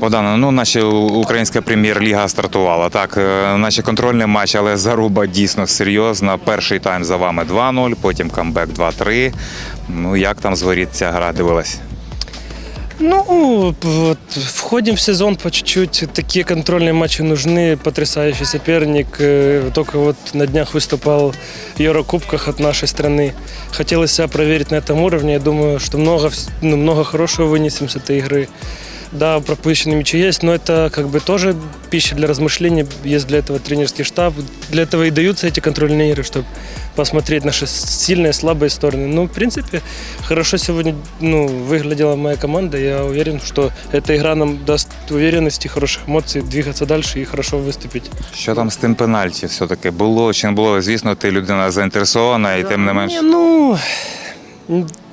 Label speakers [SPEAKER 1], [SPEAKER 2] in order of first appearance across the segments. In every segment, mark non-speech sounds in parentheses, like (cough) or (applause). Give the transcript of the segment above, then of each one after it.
[SPEAKER 1] Богдане, ну наче українська прем'єр-ліга стартувала. Так, е, наче контрольний матч, але заруба дійсно серйозна. Перший тайм за вами 2-0, потім камбек 2-3. Ну як там з воріт ця гра дивилась?
[SPEAKER 2] Ну, вот, входим в сезон по чуть-чуть. Такие контрольные матчи нужны. Потрясающий соперник. Э, Только вот на днях выступал в Еврокубках от нашей страны. Хотелось себя проверить на этом уровне. Я думаю, что много, вс- ну, много хорошего вынесем с этой игры. Да, пропущенные мячи есть, но это как бы тоже пища для размышлений. Есть для этого тренерский штаб. Для этого и даются эти контрольные игры, чтобы посмотреть наши сильные, слабые стороны. Ну, в принципе, хорошо сегодня ну, выглядела моя команда. Я уверен, что эта игра нам даст уверенности, хороших эмоций, двигаться дальше и хорошо выступить.
[SPEAKER 1] Що там з тим пенальті все-таки було чи не було? Звісно, ти людина заінтересована, і тим не менш.
[SPEAKER 2] Не, ну,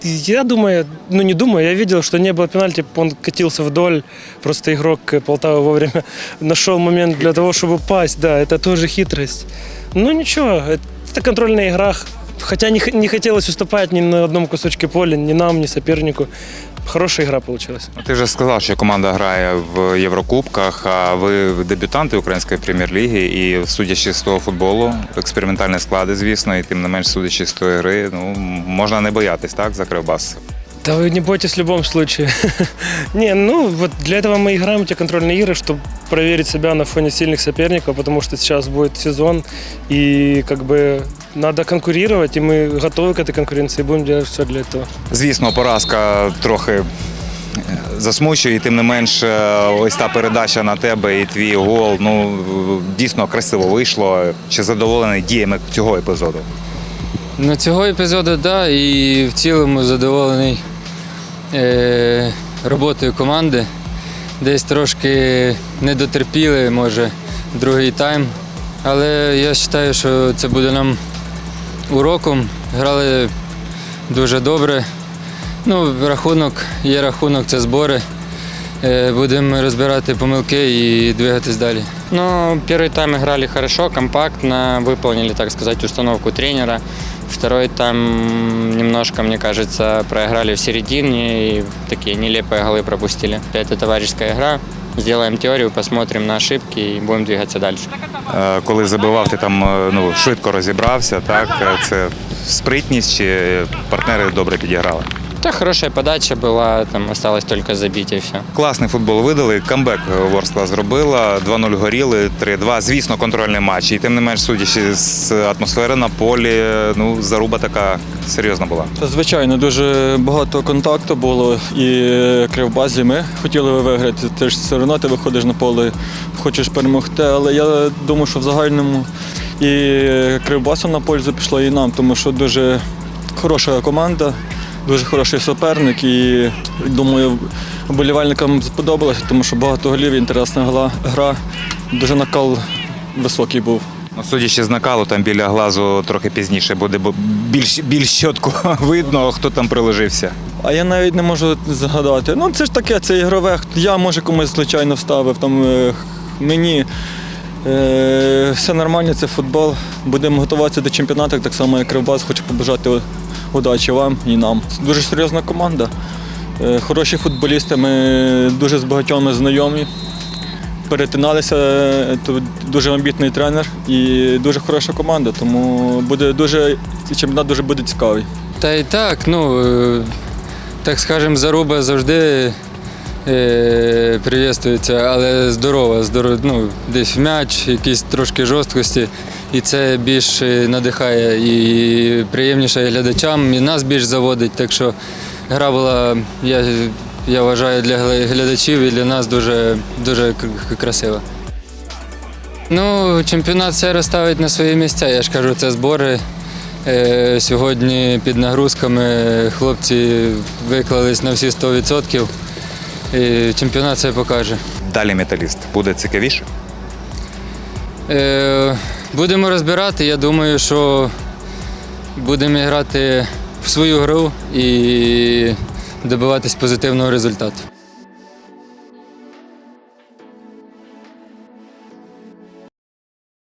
[SPEAKER 2] я думаю, ну не думаю, я видел, что не было пенальти, он катился вдоль, просто игрок Полтавы вовремя (laughs) нашел момент для того, чтобы пасть, да, это тоже хитрость. Ну ничего, это контрольная игра, хотя не, х- не хотелось уступать ни на одном кусочке поля, ни нам, ни сопернику. Хорошая игра получилась.
[SPEAKER 1] Ти вже сказав, що команда грає в Єврокубках, а ви дебютанти української прем'єр-ліги, і судячи з того футболу, експериментальні склади, звісно, і тим не менш судячи з тої гри, ну можна не боятись, так, за Кривбас.
[SPEAKER 2] Да вы не бойтесь в любом случае. (laughs) не, ну вот для этого мы играем эти контрольные игры, чтобы проверить себя на фоне сильных соперников, потому что сейчас будет сезон, и как бы надо конкурировать, и мы готовы к этой конкуренции, и будем делать все для этого.
[SPEAKER 1] Звісно, поразка трохи е, засмучує, і тим не менш, е, ось та передача на тебе і твій гол. Ну дійсно красиво вийшло. Чи задоволений діями цього епізоду?
[SPEAKER 3] Ну, цього епізоду, так, да, і в цілому задоволений е, роботою команди. Десь трошки не дотерпіли, може, другий тайм. Але я вважаю, що це буде нам уроком. Грали дуже добре. Ну, рахунок, є рахунок, це збори. Е, будемо розбирати помилки і двигатись далі.
[SPEAKER 4] Ну, первый тайм играли хорошо, компактно, выполнили, так сказать, установку тренера. Второй тайм немножко, мне кажется, проиграли в середине и такие нелепые голы пропустили. Это товарищеская игра. Сделаем теорию, посмотрим на ошибки и будем двигаться дальше.
[SPEAKER 1] Е, Коли забивав, ти там е, ну, швидко розібрався, так? Е, Це спритність чи партнери добре підіграли?
[SPEAKER 4] Да, хорошая подача была, там осталось только забить и все.
[SPEAKER 1] Класний футбол видали. Камбек Ворскла зробила. 2-0 горіли, 3-2. Звісно, контрольний матч. І тим не менш, судячи з атмосфери на полі, ну, заруба така серйозна була.
[SPEAKER 5] Звичайно, дуже багато контакту було і кривбазі ми хотіли виграти. Ти ж все одно ти виходиш на поле, хочеш перемогти. Але я думаю, що в загальному і кривбасу на пользу пішло і нам, тому що дуже хороша команда, дуже хороший суперник. І думаю, вболівальникам сподобалося, тому що багато голів, інтересна гра, дуже накал високий був.
[SPEAKER 1] Ну, судячи з накалу, там біля глазу трохи пізніше буде бо більш, більш чітко (laughs) видно, хто там приложився.
[SPEAKER 5] А я навіть не можу згадати. Ну, це ж таке, це ігрове. Я може комусь звичайно вставив. Там е, мені е, все нормально, це футбол. Будемо готуватися до чемпіонату, так само як Кривбас. Хочу побажати удачі вам і нам. Це дуже серйозна команда. Е, хороші футболісти, ми дуже з багатьма знайомі. Перетиналися, е, тут дуже амбітний тренер і дуже хороша команда, тому буде дуже чемпіонат дуже буде цікавий.
[SPEAKER 3] Та й так, ну, так скажемо, заруба завжди е, але здорова, здоров, ну, десь м'яч, якісь трошки жорсткості. І це більш е, надихає і приємніше глядачам, і нас більш заводить. Так що гра була, я, я вважаю, для глядачів і для нас дуже, дуже красива. Ну, чемпіонат все розставить на свої місця. Я ж кажу, це збори. Е, Сьогодні під нагрузками хлопці виклались на всі 100%. І чемпіонат це покаже.
[SPEAKER 1] Далі металіст буде цікавіше.
[SPEAKER 3] Е, Будемо розбирати. Я думаю, що будемо грати в свою гру і добиватись позитивного результату.